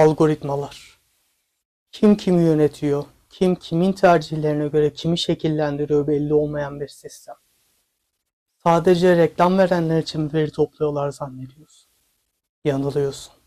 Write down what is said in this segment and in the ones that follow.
Algoritmalar. Kim kimi yönetiyor, kim kimin tercihlerine göre kimi şekillendiriyor belli olmayan bir sistem. Sadece reklam verenler için veri topluyorlar zannediyorsun. Yanılıyorsun.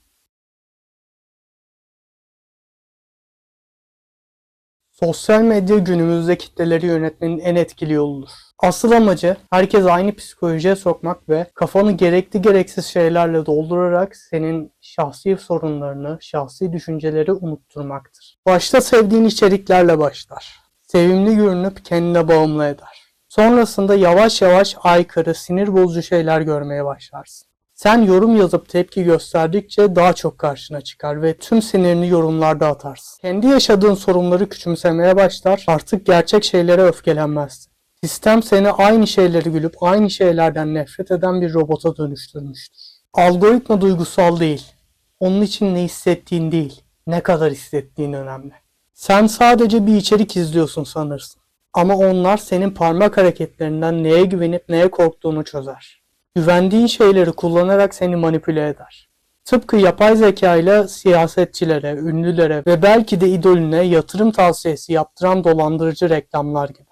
Sosyal medya günümüzde kitleleri yönetmenin en etkili yoludur. Asıl amacı herkes aynı psikolojiye sokmak ve kafanı gerekli gereksiz şeylerle doldurarak senin şahsi sorunlarını, şahsi düşünceleri unutturmaktır. Başta sevdiğin içeriklerle başlar. Sevimli görünüp kendine bağımlı eder. Sonrasında yavaş yavaş aykırı, sinir bozucu şeyler görmeye başlarsın. Sen yorum yazıp tepki gösterdikçe daha çok karşına çıkar ve tüm sinirini yorumlarda atarsın. Kendi yaşadığın sorunları küçümsemeye başlar, artık gerçek şeylere öfkelenmezsin. Sistem seni aynı şeyleri gülüp aynı şeylerden nefret eden bir robota dönüştürmüştür. Algoritma duygusal değil. Onun için ne hissettiğin değil, ne kadar hissettiğin önemli. Sen sadece bir içerik izliyorsun sanırsın. Ama onlar senin parmak hareketlerinden neye güvenip neye korktuğunu çözer. Güvendiğin şeyleri kullanarak seni manipüle eder. Tıpkı yapay zeka ile siyasetçilere, ünlülere ve belki de idolüne yatırım tavsiyesi yaptıran dolandırıcı reklamlar gibi.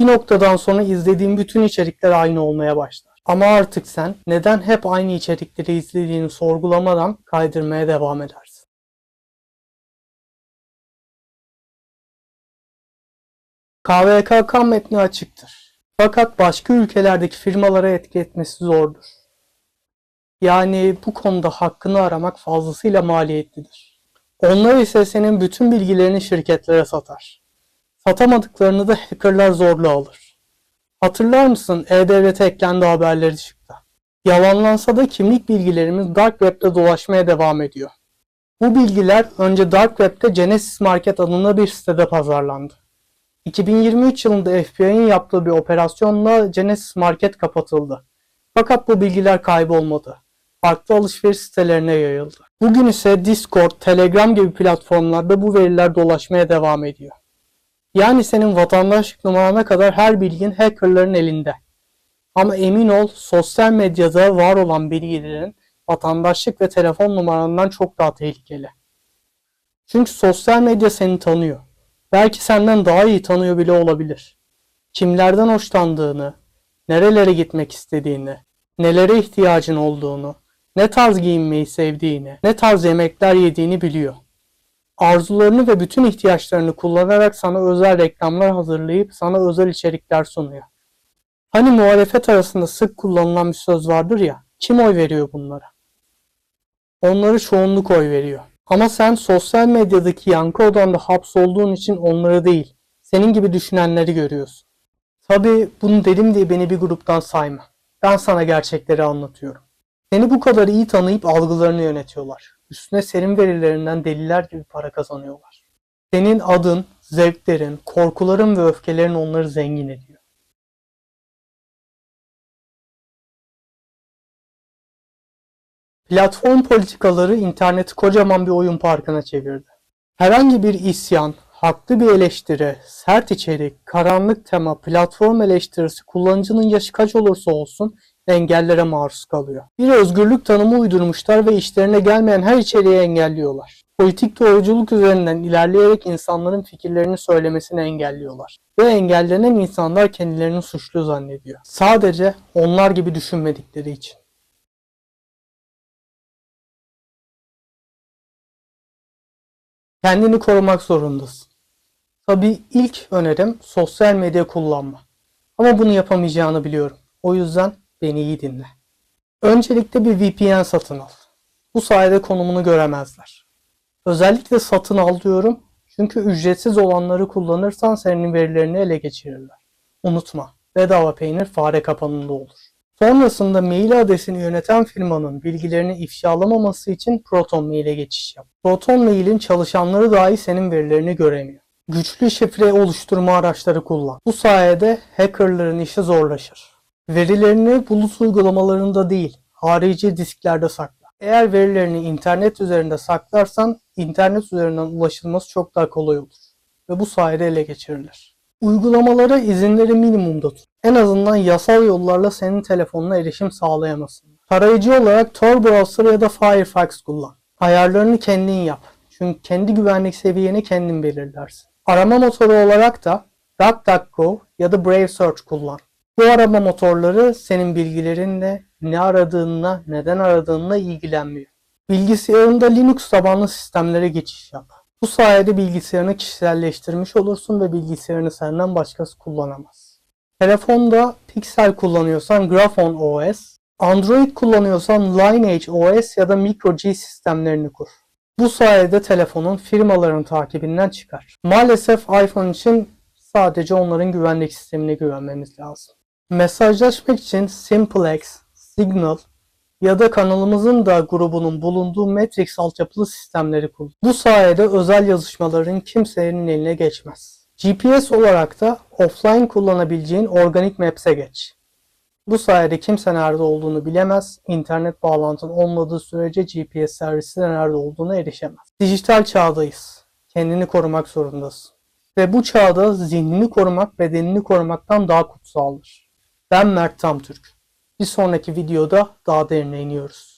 Bir noktadan sonra izlediğin bütün içerikler aynı olmaya başlar. Ama artık sen neden hep aynı içerikleri izlediğini sorgulamadan kaydırmaya devam edersin. KVKK metni açıktır. Fakat başka ülkelerdeki firmalara etki etmesi zordur. Yani bu konuda hakkını aramak fazlasıyla maliyetlidir. Onlar ise senin bütün bilgilerini şirketlere satar. Satamadıklarını da hackerlar zorla alır. Hatırlar mısın E-Devlet'e eklendi haberleri çıktı. Yalanlansa da kimlik bilgilerimiz Dark Web'de dolaşmaya devam ediyor. Bu bilgiler önce Dark Web'de Genesis Market adında bir sitede pazarlandı. 2023 yılında FBI'nin yaptığı bir operasyonla Genesis Market kapatıldı. Fakat bu bilgiler kaybolmadı. Farklı alışveriş sitelerine yayıldı. Bugün ise Discord, Telegram gibi platformlarda bu veriler dolaşmaya devam ediyor. Yani senin vatandaşlık numarana kadar her bilgin hackerların elinde. Ama emin ol sosyal medyada var olan bilgilerin vatandaşlık ve telefon numarandan çok daha tehlikeli. Çünkü sosyal medya seni tanıyor. Belki senden daha iyi tanıyor bile olabilir. Kimlerden hoşlandığını, nerelere gitmek istediğini, nelere ihtiyacın olduğunu, ne tarz giyinmeyi sevdiğini, ne tarz yemekler yediğini biliyor. Arzularını ve bütün ihtiyaçlarını kullanarak sana özel reklamlar hazırlayıp sana özel içerikler sunuyor. Hani muhalefet arasında sık kullanılan bir söz vardır ya, kim oy veriyor bunlara? Onları çoğunluk oy veriyor. Ama sen sosyal medyadaki yankı odanda hapsolduğun için onları değil, senin gibi düşünenleri görüyorsun. Tabii bunu dedim diye beni bir gruptan sayma. Ben sana gerçekleri anlatıyorum. Seni bu kadar iyi tanıyıp algılarını yönetiyorlar. Üstüne senin verilerinden deliler gibi para kazanıyorlar. Senin adın, zevklerin, korkuların ve öfkelerin onları zengin ediyor. Platform politikaları interneti kocaman bir oyun parkına çevirdi. Herhangi bir isyan, haklı bir eleştiri, sert içerik, karanlık tema, platform eleştirisi kullanıcının yaşı kaç olursa olsun engellere maruz kalıyor. Bir özgürlük tanımı uydurmuşlar ve işlerine gelmeyen her içeriği engelliyorlar. Politik doğruculuk üzerinden ilerleyerek insanların fikirlerini söylemesini engelliyorlar. Ve engellenen insanlar kendilerini suçlu zannediyor. Sadece onlar gibi düşünmedikleri için. Kendini korumak zorundasın. Tabii ilk önerim sosyal medya kullanma. Ama bunu yapamayacağını biliyorum. O yüzden beni iyi dinle. Öncelikle bir VPN satın al. Bu sayede konumunu göremezler. Özellikle satın al diyorum çünkü ücretsiz olanları kullanırsan senin verilerini ele geçirirler. Unutma, bedava peynir fare kapanında olur. Sonrasında mail adresini yöneten firmanın bilgilerini ifşalamaması için Proton Mail'e geçiş yap. Proton Mail'in çalışanları dahi senin verilerini göremiyor. Güçlü şifre oluşturma araçları kullan. Bu sayede hackerların işi zorlaşır. Verilerini bulut uygulamalarında değil, harici disklerde sakla. Eğer verilerini internet üzerinde saklarsan, internet üzerinden ulaşılması çok daha kolay olur ve bu sayede ele geçirilir. Uygulamalara izinleri minimumda tut. En azından yasal yollarla senin telefonuna erişim sağlayamasın. Tarayıcı olarak Tor browser ya da Firefox kullan. Ayarlarını kendin yap. Çünkü kendi güvenlik seviyeni kendin belirlersin. Arama motoru olarak da DuckDuckGo ya da Brave Search kullan. Bu arama motorları senin bilgilerinle ne aradığınla, neden aradığınla ilgilenmiyor. Bilgisayarında Linux tabanlı sistemlere geçiş yap. Bu sayede bilgisayarını kişiselleştirmiş olursun ve bilgisayarını senden başkası kullanamaz. Telefonda Pixel kullanıyorsan Graphone OS, Android kullanıyorsan Lineage OS ya da Micro G sistemlerini kur. Bu sayede telefonun firmaların takibinden çıkar. Maalesef iPhone için sadece onların güvenlik sistemine güvenmemiz lazım. Mesajlaşmak için SimpleX, Signal ya da kanalımızın da grubunun bulunduğu Matrix altyapılı sistemleri kullan. Bu sayede özel yazışmaların kimsenin eline geçmez. GPS olarak da offline kullanabileceğin Organic Maps'e geç. Bu sayede kimse nerede olduğunu bilemez, internet bağlantın olmadığı sürece GPS servisi de nerede olduğuna erişemez. Dijital çağdayız. Kendini korumak zorundasın. Ve bu çağda zihnini korumak bedenini korumaktan daha kutsaldır. Ben Mert Tamtürk. Bir sonraki videoda daha derine iniyoruz.